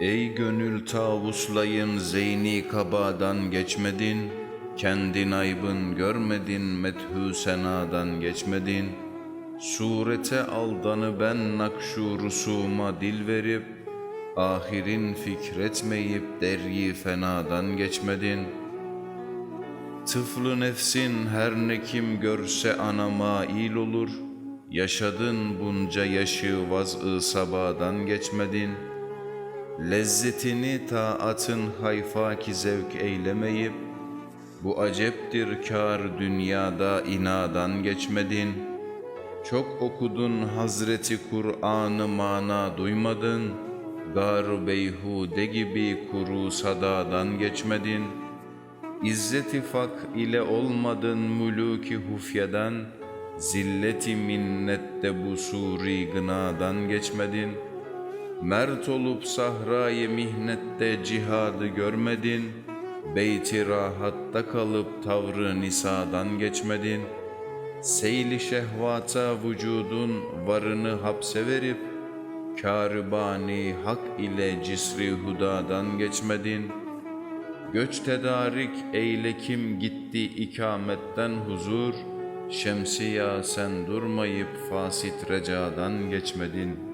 Ey gönül tavuslayın zeyni kabadan geçmedin. Kendin aybın görmedin methü senadan geçmedin. Surete aldanı ben nakşu rusuma dil verip Ahirin fikretmeyip deryi fenadan geçmedin. Tıflı nefsin her ne kim görse ana mail olur. Yaşadın bunca yaşı vaz-ı sabadan geçmedin Lezzetini taatın hayfaki zevk eylemeyip Bu aceptir kar dünyada inadan geçmedin. Çok okudun Hazreti Kur'an'ı mana duymadın. Gar beyhude gibi kuru sadadan geçmedin. İzzeti fak ile olmadın mülûki hufyeden Zilleti minnette bu suri gınadan geçmedin Mert olup sahrayı mihnette cihadı görmedin. Beyti rahatta kalıp tavrı nisadan geçmedin. Seyli şehvata vücudun varını hapse verip Kâribani hak ile cisri hudadan geçmedin. Göç tedarik eyle kim gitti ikametten huzur. Şemsiya sen durmayıp fasit recadan geçmedin.''